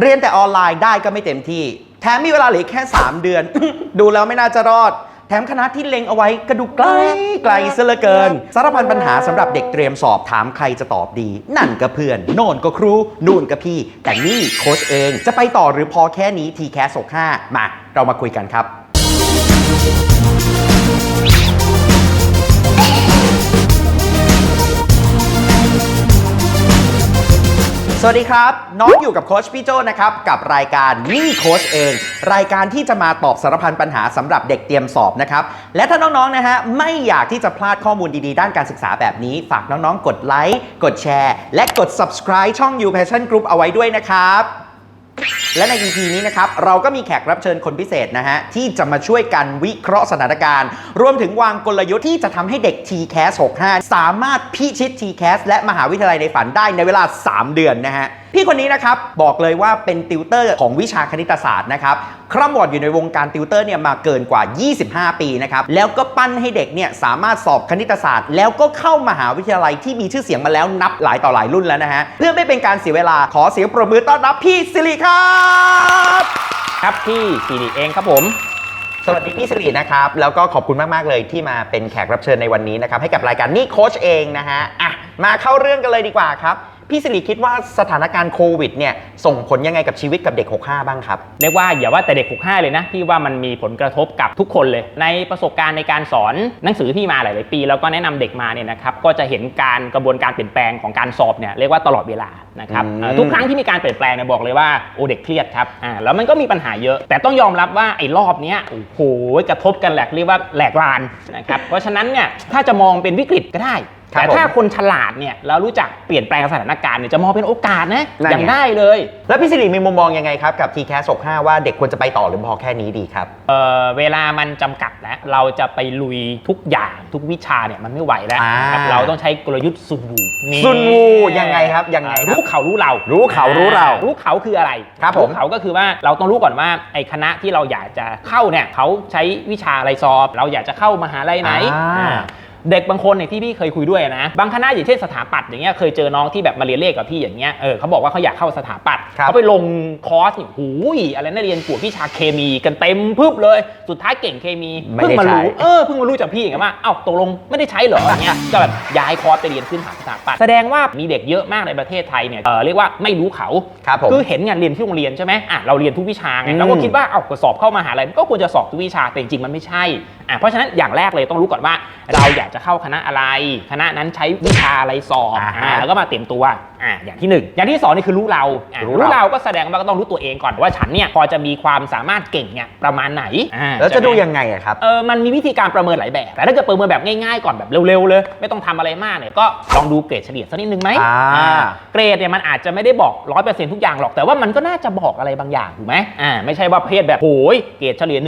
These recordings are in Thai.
เรียนแต่ออนไลน์ได้ก็ไม่เต็มที่ แถมมีเวลาเหลืออกแค่ 3 เดือน ดูแล้วไม่น่าจะรอด แถมคณะที่เล็งเอาไว้ก็ดูไกลไกลซะเหลือเกิน สารพันปัญหาสำหรับเด็กเตรียมสอบถามใครจะตอบดี นั่นก็เพื่อน โน่นก็ครู นู่นก็พี่ แต่นี่โค้ชเองจะไปต่อหรือพอแค่นี้ทีแคส65มา เรามาคุยกันครับ สวัสดีครับ น้องอยู่กับโค้ชพี่โจนะครับ กับรายการนี่โค้ชเอง รายการที่จะมาตอบสารพันปัญหาสำหรับเด็กเตรียมสอบนะครับ และถ้าน้องๆนะฮะไม่อยากที่จะพลาดข้อมูลดีๆ ด้านการศึกษาแบบนี้ ฝากน้องๆ กดไลค์กดแชร์ และกด subscribe ช่อง You Passion Group เอาไว้ด้วยนะครับ และใน EP นี้นะครับ เราก็มีแขกรับเชิญคนพิเศษนะฮะ ที่จะมาช่วยกันวิเคราะห์สถานการณ์ รวมถึงวางกลยุทธ์ที่จะทำให้เด็ก TCAS 65 สามารถพิชิต TCAS และมหาวิทยาลัยในฝันได้ในเวลา 3 เดือนนะฮะ พี่คนนี้นะครับ บอกเลยว่าเป็นติวเตอร์ของวิชาคณิตศาสตร์นะครับ คร่ำวอดอยู่ในวงการติวเตอร์เนี่ยมาเกินกว่า 25 ปีนะครับ แล้วก็ปั้นให้เด็กเนี่ยสามารถสอบคณิตศาสตร์ แล้วก็เข้ามหาวิทยาลัยที่มีชื่อเสียงมาแล้วนับหลายต่อหลายรุ่นแล้วนะฮะเพื่อไม่เป็นการเสียเวลาขอเสียงปรบมือต้อนรับพี่สิริครับครับพี่สิริเองครับผม สวัสดีพี่สิรินะครับ แล้วก็ขอบคุณมาก ๆ เลยที่มาเป็นแขกรับเชิญในวันนี้นะครับ ให้กับรายการนี่โค้ชเองนะฮะอะมาเข้าเรื่องกันเลยดีกว่าครับ พี่สิริคิดว่าสถานการณ์โควิดเนี่ยส่งผลยังไงกับชีวิตกับเด็ก 65 บ้างครับ เรียกว่าอย่าว่าแต่เด็ก 65 เลยนะ พี่ว่ามันมีผลกระทบกับทุกคนเลย ในประสบการณ์ในการสอนหนังสือพี่มาหลาย ๆ ปี แล้วก็แนะนำเด็กมาเนี่ยนะครับก็จะเห็นการกระบวนการเปลี่ยนแปลงของการสอบเนี่ยเรียกว่าตลอดเวลานะครับอืมเอ่อทุกครั้งที่มีการเปลี่ยนแปลงเนี่ยบอกเลยว่าโอเด็กเครียดครับอ่าแล้วมันก็มีปัญหาเยอะ แต่ต้องยอมรับว่าไอ้รอบเนี้ยโอ้โหกระทบกันแหลกเรียกว่าแหลกลานนะครับเพราะฉะนั้นเนี่ยถ้าจะมองเป็นวิกฤตก็ได้ครับ แต่ถ้าผมคนฉลาดเนี่ยแล้วรู้จักเปลี่ยนแปลงสถานการณ์เนี่ยจะมองเป็นโอกาสนะนั่นไง อย่างได้เลย แล้วพี่สิริมีมุมมองยังไงครับกับ TCAS 65 ว่าเด็กควรจะไปต่อหรือพอแค่นี้ดีครับ เอ่อเวลามันจำกัดแล้วเราจะไปลุยทุกอย่างทุกวิชาเนี่ยมันไม่ไหวแล้วอ่านะครับเราต้องใช้กลยุทธ์ซุนวูนี่ซุนวูยังไงครับยังไงครับรู้เขารู้เรา รู้รู้เขารู้เรารู้เขาคืออะไรครับผม เขาก็คือว่าเราต้องรู้ก่อนว่าไอ้คณะที่เราอยากจะเข้าเนี่ยเขาใช้วิชาอะไรสอบ เราอยากจะเข้ามหาลัยไหนอ่าอ่า เด็กบางคนเนี่ยที่พี่เคยคุยด้วยนะบางคณะอย่างเช่นสถาปัตย์อย่างเงี้ยเคยเจอน้องที่แบบมาเรียนเลขกับพี่อย่างเงี้ยเออเขาบอกว่าเขาอยากเข้าสถาปัตย์ครับเขาไปลงคอร์สนี่หูยอะไรนะเรียนกวดวิชาเคมีกันเต็มพึบเลย สุดท้ายเก่งเคมีไม่เพิ่งได้มาใช้รู้เออเพิ่งมารู้จากพี่อย่างเงี้ยว่าเอ้าตกลงไม่ได้ใช้เหรออย่างเงี้ยก็แบบย้ายคอร์สไปเรียนขึ้นหาสถาปัตย์แสดงว่ามีเด็กเยอะมากในประเทศไทยเนี่ยเออเรียกว่าไม่รู้เขาครับผมคือเห็นงานเรียนที่โรงเรียนใช่ไหมอะเราเรียนทุกวิชาไงอืมเราก็คิดว่าเอ้าก็สอบเข้ามหาลัยก็ควรจะสอบทุกวิชาแต่จริงๆมันไม่ใช่อะเพราะฉะนั้นอย่างแรกเลยต้องรู้ก่อนว่าเราอยากจะเข้าคณะอะไร คณะนั้นใช้วิชาอะไรสอบอ่าฮะอะแล้วก็มาเตรียมตัวอะอย่างที่หนึ่งอย่างที่สองนี่คือรู้เราอะรู้รู้เรา เราก็แสดงว่าก็ต้องรู้ตัวเองก่อนว่าฉันเนี่ยพอจะมีความสามารถเก่งเนี่ยประมาณไหนอ่าแล้วจะใช่ไหมดูยังไงอะครับ เออมันมีวิธีการประเมินหลายแบบ แต่ถ้าเกิดประเมินแบบง่ายๆก่อนแบบเร็วๆเลย ไม่ต้องทำอะไรมากเนี่ยก็ลองดูเกรดเฉลี่ยสักนิดนึงไหมอ่าอ่าเกรดเนี่ยมันอาจจะไม่ได้บอก100%ทุกอย่างหรอก แต่ว่ามันก็น่าจะบอกอะไรบางอย่างถูกไหมอ่าไม่ใช่ว่าเพศแบบโหยเกรดเฉลี่ย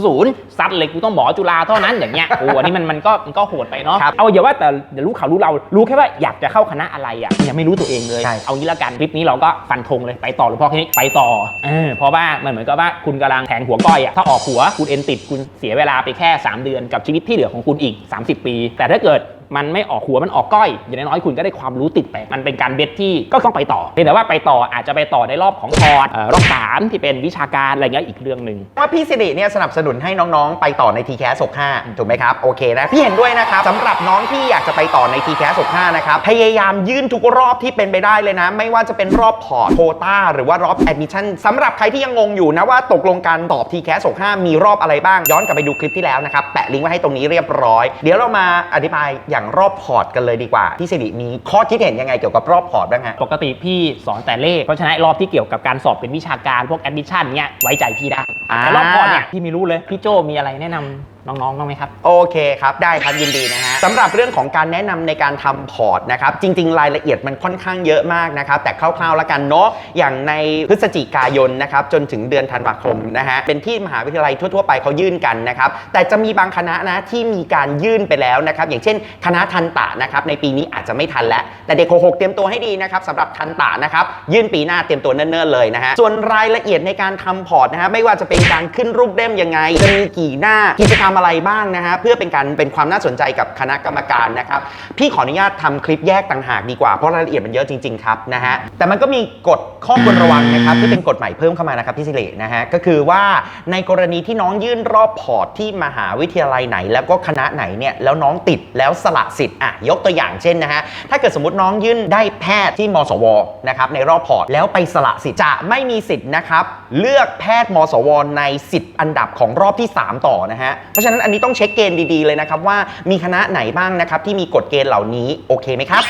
1.00ซัดเลยกูต้องหมอจุฬาเท่านั้นอย่างเงี้ยโอ้อันนี้มันมันก็มันก็โหดไปเนาะครับเอาอย่าว่าแต่อย่ารู้เขารู้เรารู้แค่ว่าอยากจะเข้าคณะอะไรอะยังไม่รู้ตัวเองเลยใช่เอางี้ละกันคลิปนี้เราก็ฟันธงเลยไปต่อหรือพอแค่นี้ไปต่อเออเพราะว่ามันเหมือนกับว่าคุณกำลังแทงหัวก้อยอะถ้าออกหัวคุณเอ็นติดคุณเสียเวลาไปแค่ 3 เดือนกับชีวิตที่เหลือของคุณอีก 30 ปี แต่ถ้าเกิด มันไม่ออกหัวมันออกก้อย อย่างน้อยๆคุณก็ได้ความรู้ติดไป มันเป็นการเบ็ดที่ก็ต้องไปต่อเพียงแต่ว่าไปต่ออาจจะไปต่อในรอบของพอร์ตรอบสามที่เป็นวิชาการอะไรเงี้ยอีกเรื่องหนึ่งว่าพี่สิริเนี่ยสนับสนุนให้น้องๆ ไปต่อใน TCAS 65ถูกไหมครับโอเคนะพี่เห็นด้วยนะครับสำหรับน้องที่อยากจะไปต่อใน TCAS 65นะครับพยายามยื่นทุกรอบที่เป็นไปได้เลยนะ ไม่ว่าจะเป็นรอบพอร์ตโคต้าหรือว่ารอบ admission สำหรับใครที่ยังงงอยู่นะว่าตกลงการตอบ TCAS 65มีรอบอะไรบ้างย้อนกลับไปดูคลิปที่แล้วนะครับแปะลิงก์ไว้ให้ตรงนี้เรียบร้อย เดี๋ยวเรามาอธิบายอย่างรอบพอร์ตกันเลยดีกว่าพี่สิริมีข้อคิดเห็นยังไงเกี่ยวกับรอบพอร์ตบ้างฮะ ปกติพี่สอนแต่เลข เพราะฉะนั้นรอบที่เกี่ยวกับการสอบเป็นวิชาการพวกแอดมิชชั่นเนี้ยไว้ใจพี่ได้อ่าแต่รอบพอร์ตเนี่ยพี่ไม่รู้เลยพี่โจมีอะไรแนะนำ น้องๆบ้างไหมครับ โอเคครับ ได้ครับยินดีนะฮะสำหรับเรื่องของการแนะนำในการทำพอร์ตนะครับ จริง ๆ รายละเอียดมันค่อนข้างเยอะมากนะครับ แต่คร่าวๆแล้วกันเนาะอย่างในพฤศจิกายนนะครับ จนถึงเดือนธันวาคมนะฮะเป็นที่มหาวิทยาลัยทั่ว ๆ ไปเขายื่นกันนะครับ แต่จะมีบางคณะนะที่มีการยื่นไปแล้วนะครับ อย่างเช่น คณะทันตะนะครับในปีนี้อาจจะไม่ทันแล้ว แต่เด็กหกเตรียมตัวให้ดีนะครับสำหรับทันตะนะครับยื่นปีหน้าเตรียมตัวเนิ่นๆเลยนะฮะส่วนรายละเอียดในการทำพอร์ตนะฮะไม่ว่าจะเป็นการขึ้นรูปเล่มยังไงจะมีกี่หน้ากิจกรรมอะไรบ้างนะฮะเพื่อเป็นการเป็นความน่าสนใจกับคณะกรรมการนะครับพี่ขออนุญาตทำคลิปแยกต่างหากดีกว่าเพราะรายละเอียดมันเยอะจริงๆครับนะฮะแต่มันก็มีกฎข้อควรระวังนะครับที่เป็นกฎใหม่เพิ่มเข้ามานะครับพี่สิรินะฮะก็คือว่าในกรณีที่น้องยื่นรอบพอร์ตที่มหาวิทยาลัยไหน แล้วก็คณะไหนเนี่ยแล้วน้องติดแล้วสละสิทธิ์อะยกตัวอย่างเช่นนะฮะถ้าเกิดสมมติน้องยื่นได้แพทย์ที่มสวนะครับในรอบพอร์ตแล้วไปสละสิทธิ์จะไม่มีสิทธิ์นะครับเลือกแพทย์มสวใน 10 อันดับของรอบที่ 3 ต่อนะฮะเพราะฉะนั้นอันนี้ต้องเช็คเกณฑ์ดีๆเลยนะครับว่ามีคณะไหนบ้างนะครับที่มีกฎเกณฑ์เหล่านี้โอเคไหมครับ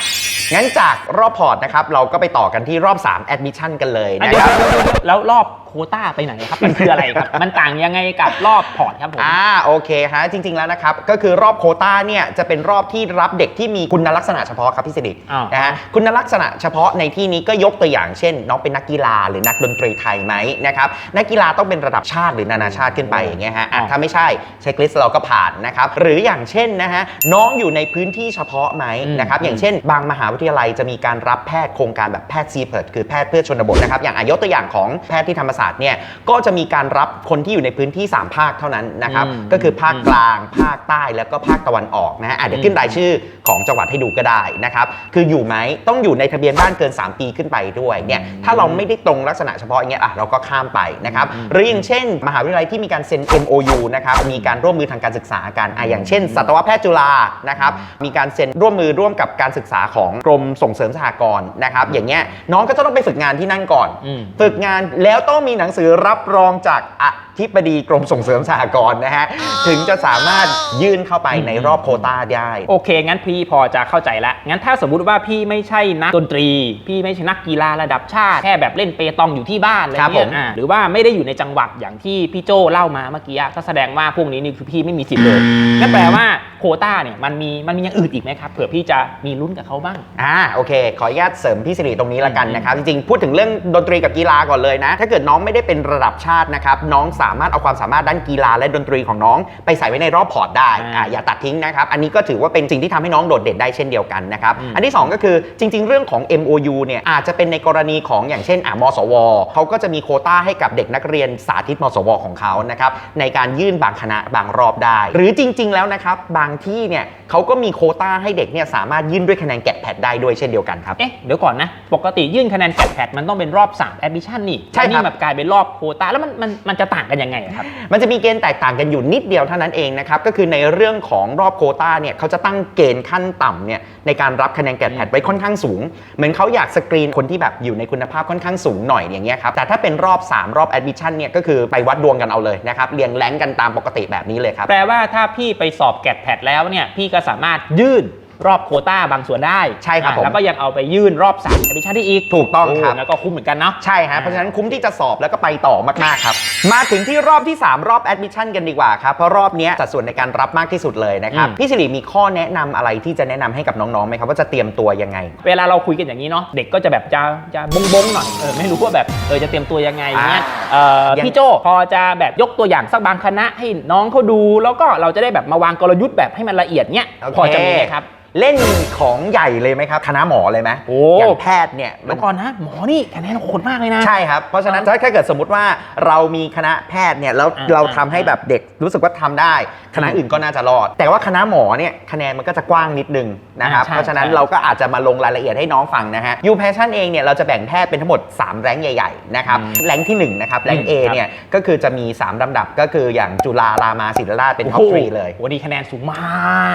งั้นจากรอบพอร์ตนะครับ เราก็ไปต่อกันที่รอบ3 admission กันเลยอะนะเดี๋ยควรับเดี๋ยวเดี๋ยวเดี๋ยวแล้วรอบโควต้าไปไหนครับ มันคืออะไรครับ มันต่างยังไงกับรอบพอร์ตครับผม อ่าโอเคฮะจริง ๆแล้วนะครับ ก็คือรอบโควต้าเนี่ยจะเป็นรอบที่รับเด็กที่มีคุณลักษณะเฉพาะครับพี่สิริอ้าว นะฮะคุณลักษณะเฉพาะในที่นี้ก็ยกตัวอย่างเช่น น้องเป็นนักกีฬาหรือนักดนตรีไทยไหมนะครับนักกีฬาต้องเป็นระดับชาติหรือนานาชาติขึ้นไปอย่างเงี้ยฮะอะถ้าไม่ใช่เช็คลิสต์เราก็ผ่านนะครับหรืออย่างเช่นนะฮะน้องอยู่ในพื้นที่เฉพาะไหมนะครับอย่างเช่น บางมหาวิทยาลัยจะมีการรับแพทย์โครงการแบบแพทย์ซีเพิร์ดคือแพทย์เพื่อชนบทนะครับ อย่างอายกตัวอย่างของแพทย์ที่ธรรมศาสตร์เนี่ยก็จะมีการรับคนที่อยู่ในพื้นที่ 3 ภาคเท่านั้นนะครับอืมก็คือภาคกลาง ภาคใต้แล้วก็ภาคตะวันออกนะฮะอะเดี๋ยวขึ้นรายชื่อของจังหวัดให้ดูก็ได้นะครับคืออยู่ไหมต้องอยู่ในทะเบียนบ้านเกิน 3 ปีขึ้นไปด้วยเนี่ยถ้าเราไม่ได้ตรงลักษณะเฉพาะอย่างเงี้ยอะเราก็ข้ามไปนะครับหรืออย่างเช่น มหาวิทยาลัยที่มีการเซ็น MOU นะครับมีการร่วมมือทางการศึกษากันอะอย่างเช่นสัตวแพทย์จุฬานะครับมีการเซ็นร่วมมือร่วมกับการศึกษาของกรมส่งเสริมสหกรณ์นะครับ อย่างเงี้ยน้องก็จะต้องไปฝึกงานที่นั่นก่อน อืม ฝึกงานแล้วต้องมีหนังสือรับรองจากอธิบดีกรมส่งเสริมสหกรณ์นะฮะถึงจะสามารถยื่นเข้าไปในรอบโควต้าได้ โอเค งั้นพี่พอจะเข้าใจแล้วงั้นถ้าสมมุติว่าพี่ไม่ใช่นักดนตรี พี่ไม่ใช่นักกีฬาระดับชาติ แค่แบบเล่นเปตองอยู่ที่บ้านอะไรครับเงี้ผยมอ่าหรือว่าไม่ได้อยู่ในจังหวัดอย่างที่พี่โจเล่ามาเมื่อกี้ก็แสดงว่าพวกนี้นี่คือพี่ไม่มีสิทธิ์เลย นั่นแปลว่าโควต้าเนี่ยมันมีมันมีอย่างอื่นอีกไหมครับ เผื่อพี่จะมีลุ้นกับเขาบ้างอ่าโอเค ขออนุญาตเสริมพี่สิริตรงนี้ละกันนะครับ จริงๆ พูดถึงเรื่องดนตรีกับกีฬาก่อนเลยนะ ถ้าเกิดน้องไม่ได้เป็นระดับชาตินะครับ น้องสามารถเอาความสามารถด้านกีฬาและดนตรีของน้อง ไปใส่ไว้ในรอบพอร์ตได้อ่าอ่าอย่าตัดทิ้งนะครับ อันนี้ก็ถือว่าเป็นสิ่งที่ทำให้น้องโดดเด่นได้เช่นเดียวกันนะครับอืมอันที่ 2 ก็คือจริง ๆ เรื่องของ MOU เนี่ยอาจจะเป็นในกรณีของอย่างเช่นอ่ามสวเขาก็จะมีโควต้าให้กับเด็กนักเรียนสาธิตมสวของเขานะครับในการยื่นบางคณะบางรอบได้ หรือจริง ๆ แล้วนะครับบางที่เนี่ยเขาก็มีโควต้าให้เด็กเนี่ยสามารถยื่นด้วยคะแนนแกะแพดได้ด้วยเช่นเดียวกันครับ เอ๊ะเดี๋ยวก่อนนะ ปกติยื่นคะแนนแกดแพดมันต้องเป็นรอบ3 admission นี่ใช่ครับ นี่แบบกลายเป็นรอบโควต้าแล้วมันมันมันจะต่างกันยังไงอะครับ มันจะมีเกณฑ์แตกต่างกันอยู่นิดเดียวเท่านั้นเองนะครับ ก็คือในเรื่องของรอบโควต้าเนี่ยเขาจะตั้งเกณฑ์ขั้นต่ำเนี่ยในการรับคะแนนแกดแพดไว้ค่อนข้างสูง เหมือนเขาอยากสกรีนคนที่แบบอยู่ในคุณภาพค่อนข้างสูงหน่อยอย่างเงี้ยครับ แต่ถ้าเป็นรอบ 3 รอบแอดมิชชั่นเนี่ยก็คือไปวัดดวงกันเอาเลยนะครับเรียงแรงกันตามปกติแบบนี้เลยครับ แปลว่าถ้าพี่ไปสอบแกดแพดแล้วเนี่ยพี่ก็สามารถยื่น รอบโควต้าบางส่วนได้ใช่ครับอะผม แล้วก็ยังเอาไปยื่นรอบ3 admission ได้อีกถูกต้องครับ โแล้วก็คุ้มเหมือนกันเนาะ ใช่ฮะเพราะฉะนั้นคุ้มที่จะสอบแล้วก็ไปต่อมาก ๆ ครับ มาถึงที่รอบที่ 3 รอบแอดมิชชั่นกันดีกว่าครับ เพราะรอบเนี้ยสัดส่วนในการรับมากที่สุดเลยนะครับ อืม พี่สิริมีข้อแนะนำอะไรที่จะแนะนำให้กับน้องๆไหมครับว่าจะเตรียมตัวยังไง เวลาเราคุยกันอย่างนี้เนาะเด็กก็จะแบบจะจะบงบงๆหน่อยเออไม่รู้ว่าแบบเออจะเตรียมตัวยังไงเงี้ยเออยัง พี่โจพอจะแบบยกตัวอย่างสักบางคณะให้น้องเขาดู แล้วก็เราจะได้แบบมาวางกลยุทธ์แบบให้มันละเอียดเนี้ยโอเคพอจะมีไหมครับเล่นของใหญ่เลยไหมครับ คณะหมอเลยไหมโอ้ อย่างแพทย์เนี่ยมัแล้น วก่อนนะหมอนี่คะแนนโหดมากเลยนะ ใช่ครับ เพราะฉะนั้นถ้าถ้าเกิดสมมติว่าเรามีคณะแพทย์เนี่ยแล้วอ่าเราทำให้แบบเด็กรู้สึกว่าทำได้ คณะอื่นก็น่าจะรอด แต่ว่าคณะหมอเนี่ยคะแนนมันก็จะกว้างนิดนึงนะครับ อ่าใช่เพราะฉะนั้นใช่ เราก็อาจจะมาลงรายละเอียดให้น้องฟังนะฮะยูแพชชั่นเองเนี่ยเราจะแบ่งแพทย์เป็นทั้งหมด 3 แรงค์ใหญ่ๆนะครับอืมแรงค์ที่1นะครับ แรงค์ A ครับเนี่ยก็คือจะมี 3ลำดับก็คืออย่างจุฬารามาศิริราชเป็นท็อปทรีเลยโอ้โหดีคะแนนสูงมา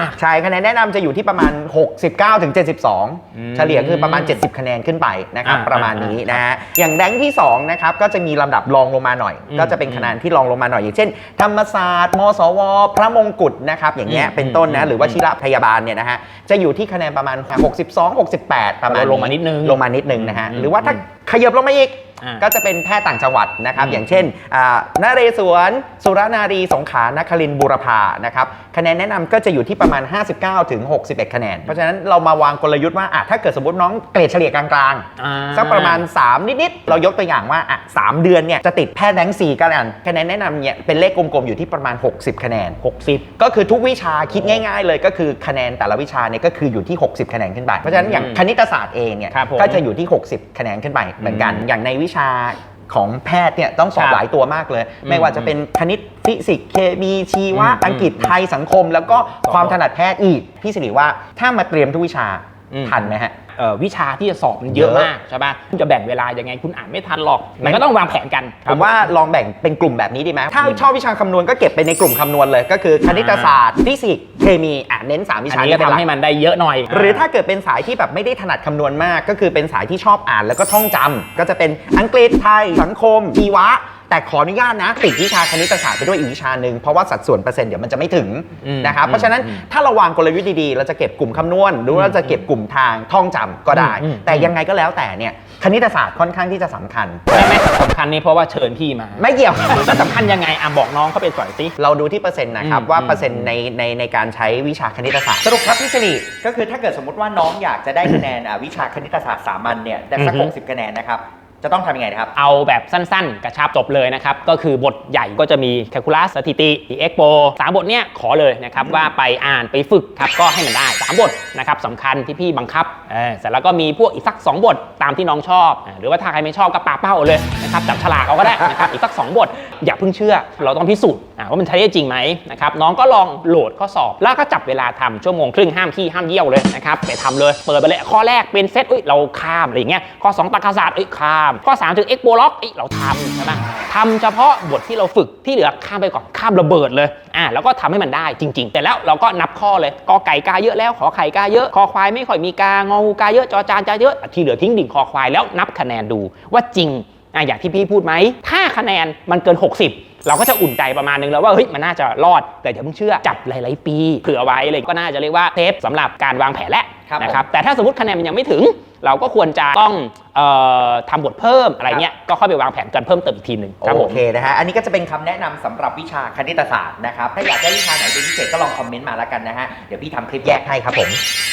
ก ใช่คะแนนแนะนำจะอยู่ที่ประมาณ69ถึงอืม72 เฉลี่ยคือประมาณ 70 คะแนนขึ้นไปนะครับอ่าประมาณนี้นะฮะอย่างแรงค์ที่2นะครับก็จะมีลำดับรองลงมาหน่อยอืมก็จะเป็นคะแนนที่รองลงมาหน่อย อย่างเช่น ธรรมศาสตร์มสว พระมงกุฎนะครับอย่างเงี้ยอืมเป็นต้นอืนะมหรือว่าชิระพยาบาลเนี่ยนะฮะจะอยู่ที่คะแนนประมาณ 62 68 ประมาณลงมานิดนึงลงมานิดนึงนะฮะอืมหรือว่าถ้าอืม ขยับลงมาอีก อ่า ก็จะเป็นแพทย์ต่างจังหวัดนะครับอืมอย่างเช่นอ่านเรศวร สุรนารี สงขลานครินทร์บูรพานะครับ คะแนนแนะนำก็จะอยู่ที่ประมาณ 59ถึง61 คะแนน เพราะฉะนั้นเรามาวางกลยุทธ์ว่าอะถ้าเกิดสมมติน้องเกรดเฉลี่ยกลางอ่าๆสักประมาณ 3 นิด ๆ เรายกตัวอย่างว่าอะ3เดือนเนี่ยจะติดแพทย์แรงค์4กันอันคะแนนแนะนำเนี่ยเป็นเลขกลม ๆ อยู่ที่ประมาณ 60 คะแนน 60 ก็คือทุกวิชาคิดง่าย ๆ เลยก็คือคะแนนแต่ละวิชาเนี่ยก็คืออยู่ที่ 60 คะแนนขึ้นไป เพราะฉะนั้นอย่างอืมคณิตศาสตร์เองเนี่ยครับผม ก็จะอยู่ที่ 60 คะแนนขึ้นไปเหมือนกันอืมอย่างในวิชาของแพทย์เนี่ยต้องสอบครับหลายตัวมากเลยอืมไม่ว่าจะเป็นคณิตฟิสิกส์เคมีชีวะอืมอังกฤษไทยสังคม แล้วก็สอบความถนัดแพทย์อีกพี่สิริว่าถ้ามาเตรียมทุกวิชาอืมทันไหมฮะเอ่อ วิชาที่จะสอบมันเยอะเยอะมากใช่ปะคุณจะแบ่งเวลายังไงคุณอ่านไม่ทันหรอก มันก็ต้องวางแผนกันผมว่าลองแบ่งเป็นกลุ่มแบบนี้ดีไหมถ้าอืมชอบวิชาคำนวณก็เก็บไปในกลุ่มคำนวณเลย ก็คือคณิตศาสตร์ฟิสิกส์เคมีอะเน้น 3 วิอันชานี้นี้ก็เป็นหทำลักให้มันได้เยอะหน่อย หรือถ้าเกิดเป็นสายที่แบบไม่ได้ถนัดคำนวณมาก ก็คือเป็นสายที่ชอบอ่านแล้วก็ท่องจำก็จะเป็นอังกฤษไทยสังคมชีวะ แต่ขออนุญาตนะติดวิชาคณิตศาสตร์ไปด้วยอีกวิชาหนึ่งเพราะว่าสัดส่วนเปอร์เซ็นต์เดี๋ยวมันจะไม่ถึงอืมนะครับอืมเพราะฉะนั้นอืมถ้าเราวางกลยุทธ์ดีๆ เราจะเก็บกลุ่มคำนวณหรือว่าเราจะเก็บกลุ่มทางท่องจำก็ได้อืมอืมแต่ยังไงก็แล้วแต่เนี่ยคณิตศาสตร์ค่อนข้างที่จะสำคัญไม่ไม่สำคัญนี่เพราะว่าเชิญพี่มา ไม่เกี่ยวแล้วสำคัญยังไงอะบอกน้องเขาไปสอยสิเราดูที่เปอร์เซ็นต์นะครับอืมว่าอืมเปอร์เซ็นต์ในในในการใช้วิชาคณิตศาสตร์สรุปครับพี่สิริก็คือถ้าเกิดสมมติว่าน้องอยากจะได้คะแนนอะวิชาคณิตศาสตร์สามัญเนี่ยแต่สักอือฮึหกสิบคะแนนนะครับ จะต้องทำยังไงนะครับ เอาแบบสั้นๆ กระชับจบเลยนะครับ ก็คือบทใหญ่ก็จะมีแคลคูลัสสถิติดีเอ็กโปสามบทเนี้ยขอเลยนะครับ ว่าไปอ่านไปฝึกครับ ก็ให้มันได้ 3 บทนะครับสำคัญที่พี่บังคับเออเสร็จแล้วก็มีพวกอีกสัก 2 บทตามที่น้องชอบหรือว่าถ้าใครไม่ชอบก็ปาเป้าเลยนะครับจับฉลากเอาก็ได้นะครับอีกสัก 2 บท อย่าเพิ่งเชื่อ เราต้องพิสูจน์อะว่ามันใช้ได้จริงไหมนะครับน้องก็ลองโหลดข้อสอบ แล้วก็จับเวลาทำชั่วโมงครึ่งห้ามขี้ห้ามเยี่ยวเลยนะครับไปทำเลยเปิดไปเลยข้อแรกเป็นเซตอุ้ยเราข้ามอะไรอย่างเงี้ยข้อ2ตรรกศาสตร์เอ้ยข้ามข้อ 3 ถึง X โบล็อกเอ้ยเราทำใช่ไหมทำเฉพาะบทที่เราฝึกที่เหลือข้ามไปก่อนข้ามระเบิดเลยอ่าแล้วก็ทำให้มันได้จริง ๆ แต่แล้วเราก็นับข้อเลยกอไก่กาเยอะแล้วขอไข่กาเยอะคอควายไม่ค่อยมีกางองูกาเยอะจอจานจาเยอะที่เหลือทิ้งดิ่งคอควายแล้วนับคะแนนดูว่าจริงอะอย่างที่พี่พูดไหม ถ้าคะแนนมันเกิน 60 เราก็จะอุ่นใจประมาณนึงแล้วว่าเฮ้ยมันน่าจะรอด แต่อย่าเพิ่งเชื่อจับหลาย ๆ ปีเผื่อไว้เลยก็น่าจะเรียกว่าเทปสำหรับการวางแผนแล้วครับนะครับแต่ถ้าสมมติคะแนนมันยังไม่ถึง เราก็ควรจะต้องเอ่อทำบทเพิ่มอะไรเงี้ยก็ค่อยไปวางแผนกันเพิ่มเติมอีกทีหนึ่งครับผโอม เคนะฮะ อันนี้ก็จะเป็นคำแนะนำสำหรับวิชาคณิตศาสตร์นะครับ ถ้าอยากได้วิชาไหนเป็นพิเศษก็ลองคอมเมนต์มาแล้วกันนะฮะ เดี๋ยวพี่ทำคลิปแยกให้ครับผม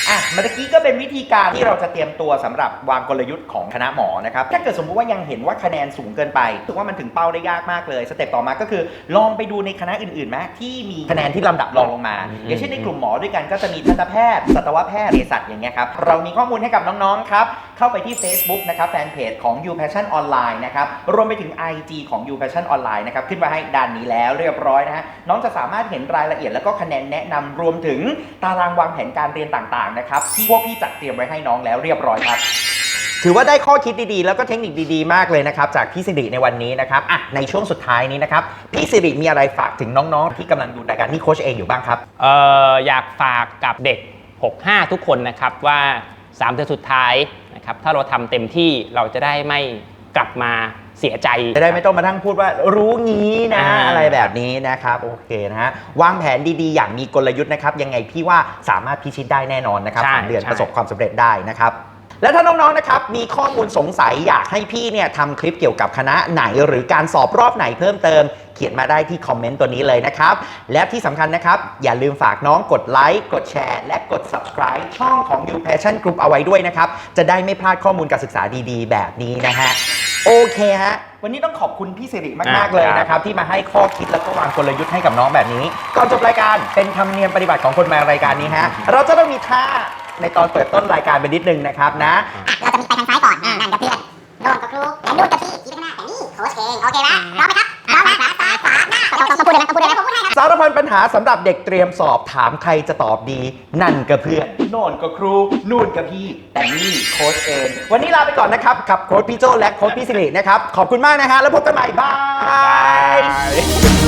อะเมื่อกี้ก็เป็นวิธีการที่เราจะเตรียมตัวสำหรับวางกลยุทธ์ของคณะหมอนะครับ ถ้าเกิดสมมุติว่ายังเห็นว่าคะแนนสูงเกินไปถือว่ามันถึงเป้าได้ยากมากเลย สเต็ปต่อมาก็คือลองไปดูในคณะอื่นๆไหมที่มีคะแนนที่ลำดับรองลงมาอืมอย่างเช่นในกลุ่มหมอด้วยกันก็จะมีทันตแพทย์ สัตวแพทย์เภสัชอย่างเงี้ยครับเรามีข้อมูลให้กับน้องๆครับเข้าไปที่ Facebook นะครับแฟนเพจของ You Passion Online นะครับรวมไปถึง IG ของ You Passion Online นะครับขึ้นมาให้ด้านนี้แล้วเรียบร้อยนะฮะน้องจะสามารถเห็นรายละเอียดแล้วก็คะแนนแนะนำรวมถึงตารางวางแผนการเรียนต่างๆนะครับที่พวกพี่จัดเตรียมไว้ให้น้องแล้วเรียบร้อยครับถือว่าได้ข้อคิดดีๆ แล้วก็เทคนิคดีๆ มากเลยนะครับ จากพี่สิริในวันนี้นะครับอะในช่วงสุดท้ายนี้นะครับ พี่สิริมีอะไรฝากถึงน้องๆ ที่กำลังดูรายการนี่โค้ชเองอยู่บ้างครับเอ่ออยากฝากกับเด็ก 65 ทุกคนนะครับว่า3เดือนสุดท้ายนะครับถ้าเราทำเต็มที่เราจะได้ไม่กลับมาเสียใจจะได้ไม่ต้องมาทั้งพูดว่ารู้งี้นะอ่าอะไรแบบนี้นะครับโอเคนะฮะวางแผนดีๆ อย่างมีกลยุทธ์นะครับยังไงพี่ว่าสามารถพิชิตได้แน่นอนนะครับใช่สามเดือนใช่ประสบความสำเร็จได้นะครับ และถ้าน้องๆนะครับมีข้อมูลสงสัยอยากให้พี่เนี่ยทำคลิปเกี่ยวกับคณะไหนหรือการสอบรอบไหนเพิ่มเติม เขียนมาได้ที่คอมเมนต์ตัวนี้เลยนะครับ และที่สำคัญนะครับ อย่าลืมฝากน้องกดไลค์กดแชร์และกด subscribe ช่องของ You Passion Group เอาไว้ด้วยนะครับ จะได้ไม่พลาดข้อมูลการศึกษาดีๆ แบบนี้นะฮะโอเคฮะวันนี้ต้องขอบคุณพี่สิริมากอ่าๆเลยครับนะครับ ที่มาให้ข้อคิดแล้วก็วางกลยุทธ์ให้กับน้องแบบนี้ก่อนจบรายการเป็นธรรมเนียมปฏิบัติของคนมารายการนี้ฮะเราจะต้องมีท่า ในตอนเปิดต้นรายการไปนิดนึงนะครับนะ เราจะมีไปทางซ้ายก่อนอ่านั่นกับเพื่อนโดนกับครูและนู่นกับพี่ชี้ไปข้างหน้าแต่นี่โค้ชเองโอเคไหมพร้อมไหมครับพร้อมนะขวาซ้ายขวาหน้าต้องต้องพูดเลยนะต้องพูดเลยนะผมพูดให้นะสารพันปัญหาสำหรับเด็กเตรียมสอบถามใครจะตอบดี นั่นก็เพื่อนโน่นก็ครู นู่นก็พี่ แต่นี่โค้ชเอง วันนี้ลาไปก่อนนะครับกับโค้ชพี่โจและโค้ชพี่สิรินะครับ ขอบคุณมากนะฮะแล้วพบกันใหม่บาย Bye.